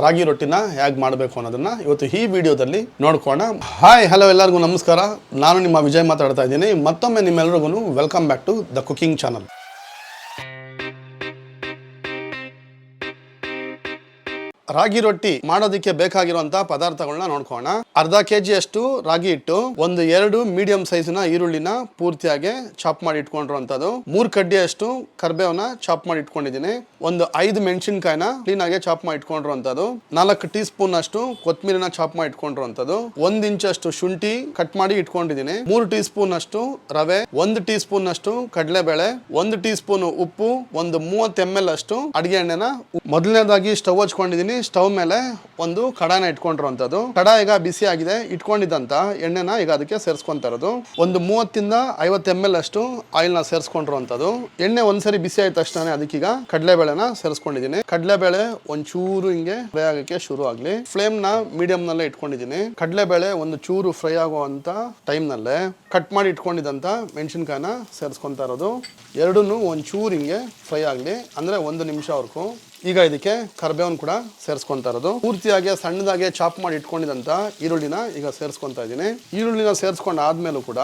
ರಾಗಿ ರೊಟ್ಟಿನ ಹೇಗೆ ಮಾಡಬೇಕು ಅನ್ನೋದನ್ನ ಇವತ್ತು ಈ ವಿಡಿಯೋದಲ್ಲಿ ನೋಡ್ಕೋಣ ಹಾಯ್ ಹಲೋ ಎಲ್ಲರಿಗೂ ನಮಸ್ಕಾರ. ನಾನು ನಿಮ್ಮ ವಿಜಯ್ ಮಾತಾಡ್ತಾ ಇದ್ದೀನಿ. ಮತ್ತೊಮ್ಮೆ ನಿಮ್ಮೆಲ್ಲರಿಗೂ welcome back to the cooking channel ರಾಗಿ ರೊಟ್ಟಿ ಮಾಡೋದಕ್ಕೆ ಬೇಕಾಗಿರುವಂಥ ಪದಾರ್ಥಗಳನ್ನ ನೋಡ್ಕೋಣ ಅರ್ಧ ಕೆ ಜಿಯಷ್ಟು ರಾಗಿ ಹಿಟ್ಟು, ಒಂದು ಎರಡು ಮೀಡಿಯಂ ಸೈಜ್ನ ಈರುಳ್ಳಿನ ಪೂರ್ತಿಯಾಗಿ ಚಾಪ್ ಮಾಡಿ ಇಟ್ಕೊಂಡಿರುವಂತದ್ದು ಮೂರು ಕಡ್ಡಿಯಷ್ಟು ಕರ್ಬೇವನ್ನ ಚಾಪ್ ಮಾಡಿ ಇಟ್ಕೊಂಡಿದ್ದೀನಿ. ಒಂದು ಐದು ಮೆಣಸಿನ್ಕಾಯಿನ ಕ್ಲೀನ್ ಆಗಿ ಚಾಪ್ ಮಾಡಿ ಇಟ್ಕೊಂಡಿರುವಂತದ್ದು ನಾಲ್ಕು ಟೀ ಸ್ಪೂನ್ ಅಷ್ಟು ಕೊತ್ತಂಬರಿನ ಚಾಪ್ ಮಾಡಿ ಇಟ್ಕೊಂಡಿರುವಂತದ್ದು ಒಂದು ಇಂಚಷ್ಟು ಶುಂಠಿ ಕಟ್ ಮಾಡಿ ಇಟ್ಕೊಂಡಿದ್ದೀನಿ. ಮೂರು ಟೀ ಸ್ಪೂನ್ ಅಷ್ಟು ರವೆ, ಒಂದು ಟೀ ಸ್ಪೂನ್ ಅಷ್ಟು ಕಡಲೆಬೇಳೆ, ಒಂದು ಟೀ ಸ್ಪೂನ್ ಉಪ್ಪು, ಒಂದು ಮೂವತ್ತು ಎಂ ಎಲ್ ಅಷ್ಟು ಅಡಿಗೆ ಎಣ್ಣೆನ ಮೊದಲನೇದಾಗಿ ಸ್ಟವ್ ಹಚ್ಕೊಂಡಿದ್ದೀನಿ. ಸ್ಟವ್ ಮೇಲೆ ಒಂದು ಕಡಾನ ಇಟ್ಕೊಂಡಿರುವಂತದ್ದು ಕಡಾ ಈಗ ಬಿಸಿ ಆಗಿದೆ, ಇಟ್ಕೊಂಡಿದ್ದಂತ ಎಣ್ಣೆನ ಈಗ ಅದಕ್ಕೆ ಸೇರಿಸ್ಕೊಂತ ಇರೋದು. ಒಂದು ಮೂವತ್ತಿಂದ ಐವತ್ತು ಎಂ ಎಲ್ ಅಷ್ಟು ಆಯಿಲ್ ಸೇರಿಸ್ಕೊಂಡಿರುವಂಥದ್ದು ಎಣ್ಣೆ ಒಂದ್ಸರಿ ಬಿಸಿ ಆಯ್ತು ತಕ್ಷಣ ಅದಕ್ಕೀಗ ಕಡಲೆಬೇಳೆನ ಸೇರಿಸ್ಕೊಂಡಿದ್ದೀನಿ. ಕಡಲೆಬೇಳೆ ಒಂಚೂರು ಹಿಂಗೆ ಫ್ರೈ ಆಗಕ್ಕೆ ಶುರು ಆಗಲಿ. ಫ್ಲೇಮ್ನ ನ ಮೀಡಿಯಂ ನಲ್ಲೇ ಇಟ್ಕೊಂಡಿದ್ದೀನಿ. ಕಡಲೆಬೇಳೆ ಒಂದು ಚೂರು ಫ್ರೈ ಆಗುವಂತ ಟೈಮ್ನಲ್ಲೇ ಕಟ್ ಮಾಡಿ ಇಟ್ಕೊಂಡಿದ್ದಂತ ಮೆಣಸಿನ್ಕಾಯಿನ ಸೇರಿಸ್ಕೊಂತ ಇರೋದು. ಎರಡೂ ಒಂಚೂರು ಹಿಂಗೆ ಫ್ರೈ ಆಗಲಿ. ಅಂದ್ರೆ ಒಂದು ನಿಮಿಷವರೆಗೂ ಈಗ ಇದಕ್ಕೆ ಕರ್ಬೇವನ್ ಕೂಡ ಸೇರಿಸ್ಕೊಂತ ಇರೋದು. ಪೂರ್ತಿಯಾಗಿ ಸಣ್ಣದಾಗಿ ಚಾಪ್ ಮಾಡಿ ಇಟ್ಕೊಂಡಿದಂತ ಈರುಳ್ಳಿನ ಈಗ ಸೇರಿಸ್ಕೊಂತ ಇದ್ದೀನಿ. ಈರುಳ್ಳಿನ ಸೇರಿಸ್ಕೊಂಡಾದ್ಮೇಲೂ ಕೂಡ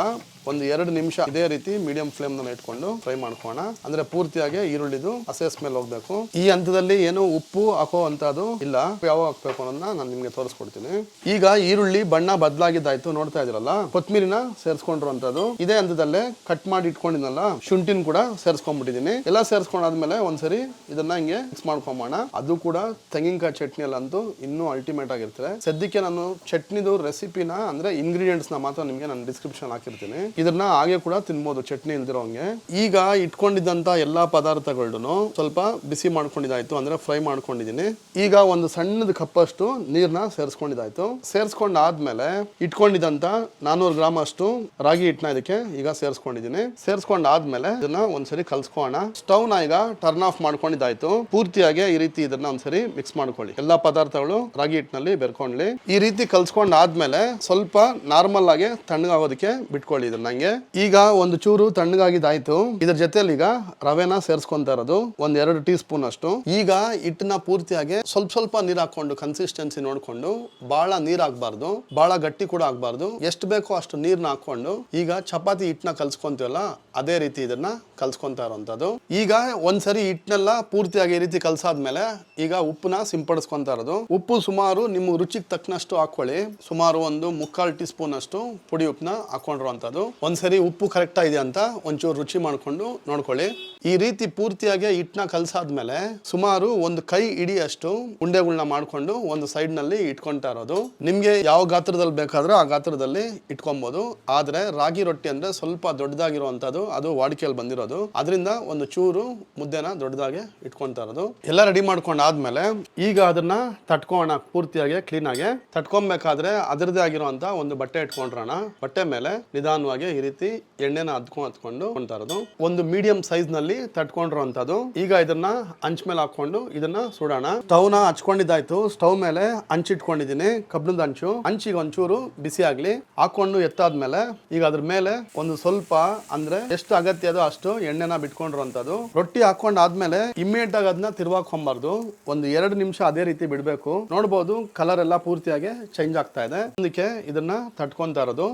ಒಂದು ಎರಡು ನಿಮಿಷ ಇದೇ ರೀತಿ ಮೀಡಿಯಂ ಫ್ಲೇಮ್ನಲ್ಲಿ ಇಟ್ಕೊಂಡು ಫ್ರೈ ಮಾಡ್ಕೋಣ ಅಂದ್ರೆ ಪೂರ್ತಿಯಾಗಿ ಈರುಳ್ಳಿದು ಹಸೆ ಸ್ಮೆಲ್ ಹೋಗ್ಬೇಕು. ಈ ಹಂತದಲ್ಲಿ ಏನು ಉಪ್ಪು ಹಾಕೋ ಅಂತದ್ದು ಇಲ್ಲ. ಯಾವ ಹಾಕ್ಬೇಕು ಅನ್ನೋದನ್ನ ನಾನು ನಿಮ್ಗೆ ತೋರಿಸ್ಕೊಡ್ತೀನಿ. ಈಗ ಈರುಳ್ಳಿ ಬಣ್ಣ ಬದಲಾಗಿದ್ದಾಯ್ತು ನೋಡ್ತಾ ಇದ್ರಲ್ಲ ಕೊತ್ಮೀರಿನ ಸೇರ್ಸ್ಕೊಂಡಿರುವಂತದ್ದು ಇದೇ ಹಂತದಲ್ಲೇ ಕಟ್ ಮಾಡಿ ಇಟ್ಕೊಂಡಿದ್ನಲ್ಲ? ಶುಂಠಿನ ಕೂಡ ಸೇರ್ಸ್ಕೊಂಡ್ಬಿಟ್ಟಿದೀನಿ ಎಲ್ಲ ಸೇರ್ಸ್ಕೊಂಡಾದ್ಮೇಲೆ ಒಂದ್ಸರಿ ಇದನ್ನ ಹಿಂಗೆ ಮಿಕ್ಸ್ ಮಾಡ್ಕೊಂಬೋಣ ಅದು ಕೂಡ ತೆಂಗಿನಕಾಯಿ ಚಟ್ನಿ ಅಂತೂ ಇನ್ನೂ ಅಲ್ಟಿಮೇಟ್ ಆಗಿರ್ತದೆ. ಸದ್ಯಕ್ಕೆ ನಾನು ಚಟ್ನಿದು ರೆಸಿಪಿನ ಅಂದ್ರೆ ಇಂಗ್ರೀಡಿಯೆಂಟ್ಸ್ನ ಮಾತ್ರ ನಿಮ್ಗೆ ನಾನು ಡಿಸ್ಕ್ರಿಪ್ಷನ್ ಹಾಕಿರ್ತೀನಿ. ಇದನ್ನ ಹಾಗೆ ಕೂಡ ತಿನ್ಬೋದು, ಚಟ್ನಿ ಇಲ್ದಿರೋ ಹಂಗೆ ಈಗ ಇಟ್ಕೊಂಡಿದ್ದಂತ ಎಲ್ಲಾ ಪದಾರ್ಥಗಳನ್ನು ಸ್ವಲ್ಪ ಬಿಸಿ ಮಾಡ್ಕೊಂಡಿದ್ದಾಯ್ತು, ಅಂದ್ರೆ ಫ್ರೈ ಮಾಡ್ಕೊಂಡಿದೀನಿ. ಈಗ ಒಂದು ಸಣ್ಣದ ಕಪ್ಪಷ್ಟು ನೀರ್ನ ಸೇರಿಸ್ಕೊಂಡಿದ್ದಾಯ್ತು. ಸೇರ್ಸ್ಕೊಂಡ್ ಆದ್ಮೇಲೆ ಇಟ್ಕೊಂಡಿದ್ದಂತ ನಾನೂರು ಗ್ರಾಮ್ ಅಷ್ಟು ರಾಗಿ ಹಿಟ್ಟನ್ನ ಇದಕ್ಕೆ ಈಗ ಸೇರಿಸ್ಕೊಂಡಿದ್ದೀನಿ ಸೇರ್ಸ್ಕೊಂಡ್ ಆದ್ಮೇಲೆ ಇದನ್ನ ಒಂದ್ಸರಿ ಕಲ್ಸ್ಕೋಣ ಸ್ಟವ್ನ ಈಗ ಟರ್ನ್ ಆಫ್ ಮಾಡ್ಕೊಂಡಿದಾಯ್ತು ಪೂರ್ತಿಯಾಗಿ ಈ ರೀತಿ ಇದನ್ನ ಒಂದ್ಸರಿ ಮಿಕ್ಸ್ ಮಾಡ್ಕೊಳ್ಳಿ. ಎಲ್ಲಾ ಪದಾರ್ಥಗಳು ರಾಗಿ ಹಿಟ್ಟಿನಲ್ಲಿ ಬೆರ್ಕೊಂಡ್ಲಿ ಈ ರೀತಿ ಕಲ್ಸ್ಕೊಂಡ್ ಆದ್ಮೇಲೆ ಸ್ವಲ್ಪ ನಾರ್ಮಲ್ ಆಗಿ ತಣ್ಣಗಾಗೋದಕ್ಕೆ ಬಿಟ್ಕೊಳ್ಳಿ ಇದನ್ನ ಹಂಗೆ ಈಗ ಒಂದು ಚೂರು ತಣ್ಣಗಾಗಿದ್ದಾಯ್ತು ಇದ್ರ ಜೊತೆಲಿ ಈಗ ರವೆನ ಸೇರಿಸ್ಕೊಂತ ಇರೋದು. ಒಂದ್ ಎರಡು ಟೀ ಸ್ಪೂನ್ ಅಷ್ಟು. ಈಗ ಹಿಟ್ಟನ್ನ ಪೂರ್ತಿಯಾಗಿ ಸ್ವಲ್ಪ ಸ್ವಲ್ಪ ನೀರ್ ಹಾಕೊಂಡು ಕನ್ಸಿಸ್ಟೆನ್ಸಿ ನೋಡ್ಕೊಂಡು ಬಹಳ ನೀರ್ ಹಾಕ್ಬಾರ್ದು ಬಹಳ ಗಟ್ಟಿ ಕೂಡ ಆಗ್ಬಾರ್ದು. ಎಷ್ಟು ಬೇಕೋ ಅಷ್ಟು ನೀರ್ನ ಹಾಕೊಂಡು ಈಗ ಚಪಾತಿ ಹಿಟ್ಟನ್ನ ಕಲ್ಸ್ಕೊಂತೀವಲ್ಲ, ಅದೇ ರೀತಿ ಇದನ್ನ ಕಲ್ಸ್ಕೊಂತ ಇರೋಂಥದ್ದು. ಈಗ ಒಂದ್ಸರಿ ಹಿಟ್ಟನ್ನೆಲ್ಲ ಪೂರ್ತಿಯಾಗಿ ಈ ರೀತಿ ಕಲ್ಸಾದ್ಮೇಲೆ ಈಗ ಉಪ್ಪನ್ನ ಸಿಂಪಡಿಸ್ಕೊಂತ ಇರೋದು. ಉಪ್ಪು ಸುಮಾರು ನಿಮ್ಮ ರುಚಿಗೆ ತಕ್ಕನಷ್ಟು ಹಾಕೊಳ್ಳಿ. ಸುಮಾರು ಒಂದು ಮುಕ್ಕಾಲು ಟೀ ಸ್ಪೂನ್ ಅಷ್ಟು ಪುಡಿ ಉಪ್ಪನ್ನ ಹಾಕೊಂಡಿರುವಂಥದ್ದು ಒಂದ್ಸರಿ ಉಪ್ಪು ಕರೆಕ್ಟ್ ಇದೆ ಅಂತ ಒಂಚೂರು ರುಚಿ ಮಾಡ್ಕೊಂಡು ನೋಡ್ಕೊಳ್ಳಿ. ಈ ರೀತಿ ಪೂರ್ತಿಯಾಗಿ ಹಿಟ್ಟನ್ನ ಕಲ್ಸಾದ್ಮೇಲೆ ಸುಮಾರು ಒಂದು ಕೈ ಇಡಿಯಷ್ಟು ಉಂಡೆಗಳನ್ನ ಮಾಡ್ಕೊಂಡು ಒಂದು ಸೈಡ್ನಲ್ಲಿ ಇಟ್ಕೊಂತಾ ಇರೋದು. ನಿಮ್ಗೆ ಯಾವ ಗಾತ್ರದಲ್ಲಿ ಬೇಕಾದ್ರೂ ಆ ಗಾತ್ರದಲ್ಲಿ ಇಟ್ಕೊಬಹುದು ಆದ್ರೆ ರಾಗಿ ರೊಟ್ಟಿ ಅಂದ್ರೆ ಸ್ವಲ್ಪ ದೊಡ್ಡದಾಗಿರುವಂತದ್ದು ಅದು ವಾಡಿಕೆಯಲ್ಲಿ ಬಂದಿರೋದು. ಅದರಿಂದ ಒಂದು ಚೂರು ಮುದ್ದೆನ ದೊಡ್ಡದಾಗಿ ಇಟ್ಕೊಂತಾ ಇರೋದು. ಎಲ್ಲ ರೆಡಿ ಮಾಡ್ಕೊಂಡ್ ಆದ್ಮೇಲೆ ಈಗ ಅದನ್ನ ತಟ್ಕೋಣ ಪೂರ್ತಿಯಾಗಿ ಕ್ಲೀನ್ ಆಗಿ. ತಟ್ಕೊಬೇಕಾದ್ರೆ ಅದರದೇ ಆಗಿರುವಂತ ಒಂದು ಬಟ್ಟೆ ಇಟ್ಕೊಂಡ್ರೋಣ. ಬಟ್ಟೆ ಮೇಲೆ ನಿಧಾನವಾಗಿ ಈ ರೀತಿ ಎಣ್ಣೆನ ಹತ್ಕೊಂಡು ಕೊಂತಾ ಇರೋದು. ಒಂದು ಮೀಡಿಯಂ ಸೈಜ್ನಲ್ಲಿ ತಟ್ಕೊಂಡಿರುವಂತದ್ದು ಈಗ ಇದನ್ನ ಹಂಚ್ ಮೇಲೆ ಹಾಕೊಂಡು ಇದನ್ನ ಸುಡೋಣ. ಸ್ಟವ್ನ ಹಚ್ಕೊಂಡಿದ್ದಾಯ್ತು. ಸ್ಟವ್ ಮೇಲೆ ಹಂಚಿಟ್ಕೊಂಡಿದ್ದೀನಿ ಕಬ್ಬಿಣದ ಹಂಚು ಹಂಚಿಗೆ ಒಂಚೂರು ಬಿಸಿ ಆಗ್ಲಿ. ಹಾಕೊಂಡು ಎತ್ತಾದ್ಮೇಲೆ ಈಗ ಅದ್ರ ಮೇಲೆ ಒಂದು ಸ್ವಲ್ಪ ಅಂದ್ರೆ ಎಷ್ಟು ಅಗತ್ಯ ಅದೋ ಅಷ್ಟು ಎಣ್ಣೆನ ಬಿಟ್ಕೊಂಡಿರುವಂತದ್ದು ರೊಟ್ಟಿ ಹಾಕೊಂಡ್ ಆದ್ಮೇಲೆ ಇಮ್ಮಿಡಿಯೇಟ್ ಆಗಿ ಅದನ್ನ ತಿರ್ವಾಕೊಂಬಾರ್ದು. ಒಂದು ಎರಡು ನಿಮಿಷ ಅದೇ ರೀತಿ ಬಿಡ್ಬೇಕು. ನೋಡ್ಬೋದು ಕಲರ್ ಎಲ್ಲ ಪೂರ್ತಿಯಾಗಿ ಚೇಂಜ್ ಆಗ್ತಾ ಇದೆ. ಅದಕ್ಕೆ ಇದನ್ನ ತಟ್ಕೊಂತ ಇರೋದು.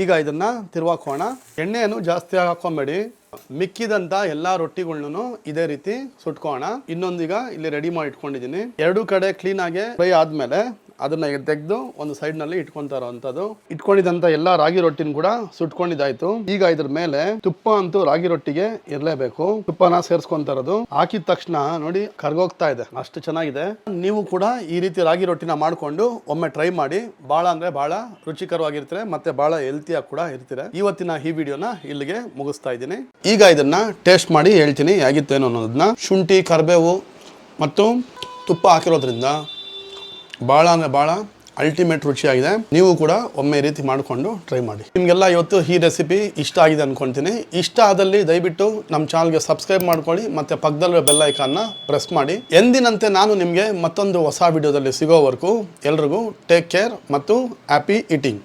ಈಗ ಇದನ್ನ ತಿರ್ವಾಕೋಣ. ಎಣ್ಣೆಯನ್ನು ಜಾಸ್ತಿ ಹಾಕೊಂಬೇಡಿ. ಮಿಕ್ಕಿದಂತ ಎಲ್ಲಾ ರೊಟ್ಟಿಗಳ್ನು ಇದೇ ರೀತಿ ಸುಟ್ಕೋಣ. ಇನ್ನೊಂದೀಗ ಇಲ್ಲಿ ರೆಡಿ ಮಾಡಿ ಇಟ್ಕೊಂಡಿದ್ದೀನಿ ಎರಡು ಕಡೆ ಕ್ಲೀನ್ ಆಗಿ ಫ್ರೈ ಆದ್ಮೇಲೆ ಅದನ್ನ ತೆಗೆದು ಒಂದು ಸೈಡ್ನಲ್ಲಿ ನಲ್ಲಿ ಅಂಥದ್ದು ಇಟ್ಕೊಂಡಿದಂಥ ಎಲ್ಲಾ ರಾಗಿ ರೊಟ್ಟಿನ ಕೂಡ ಸುಟ್ಕೊಂಡಿದ್ದಾಯ್ತು. ಈಗ ಇದ್ರ ಮೇಲೆ ತುಪ್ಪ ಅಂತೂ ರಾಗಿ ರೊಟ್ಟಿಗೆ ಇರಲೇಬೇಕು. ತುಪ್ಪನ ಸೇರ್ಸ್ಕೊಂತ ಇರೋದು. ಹಾಕಿದ ತಕ್ಷಣ ನೋಡಿ ಕರ್ಗೋಗ್ತಾ ಇದೆ. ಅಷ್ಟು ಚೆನ್ನಾಗಿದೆ. ನೀವು ಕೂಡ ಈ ರೀತಿ ರಾಗಿ ರೊಟ್ಟಿನ ಮಾಡ್ಕೊಂಡು ಒಮ್ಮೆ ಟ್ರೈ ಮಾಡಿ. ಬಹಳ ಅಂದ್ರೆ ಬಹಳ ರುಚಿಕರವಾಗಿರ್ತೀರ ಮತ್ತೆ ಬಹಳ ಹೆಲ್ತಿಯಾಗಿ ಕೂಡ ಇರ್ತೀರ. ಇವತ್ತಿನ ಈ ವಿಡಿಯೋನ ಇಲ್ಲಿಗೆ ಮುಗಿಸ್ತಾ ಇದ್ದೀನಿ. ಈಗ ಇದನ್ನ ಟೇಸ್ಟ್ ಮಾಡಿ ಹೇಳ್ತೀನಿ. ಹೇಗಿತ್ತೇನೋ ಅನ್ನೋದನ್ನ. ಶುಂಠಿ, ಕರಿಬೇವು ಮತ್ತು ತುಪ್ಪ ಹಾಕಿರೋದ್ರಿಂದ ಭಾಳ ಅಂದರೆ ಭಾಳ ಅಲ್ಟಿಮೇಟ್ ರುಚಿಯಾಗಿದೆ. ನೀವು ಕೂಡ ಒಮ್ಮೆ ರೀತಿ ಮಾಡಿಕೊಂಡು ಟ್ರೈ ಮಾಡಿ. ನಿಮಗೆಲ್ಲ ಇವತ್ತು ಈ ರೆಸಿಪಿ ಇಷ್ಟ ಆಗಿದೆ ಅನ್ಕೊಂತೀನಿ. ಇಷ್ಟ ಆದಲ್ಲಿ ದಯವಿಟ್ಟು ನಮ್ಮ ಚಾನಲ್ಗೆ ಸಬ್ಸ್ಕ್ರೈಬ್ ಮಾಡ್ಕೊಳ್ಳಿ, ಮತ್ತು ಪಕ್ಕದಲ್ಲಿರೋ ಬೆಲ್ ಐಕಾನ್ನ ಪ್ರೆಸ್ ಮಾಡಿ. ಎಂದಿನಂತೆ ನಾನು ನಿಮಗೆ ಮತ್ತೊಂದು ಹೊಸ ವಿಡಿಯೋದಲ್ಲಿ ಸಿಗೋವರೆಗೂ ಎಲ್ರಿಗೂ ಟೇಕ್ ಕೇರ್ ಮತ್ತು ಹ್ಯಾಪಿ ಈಟಿಂಗ್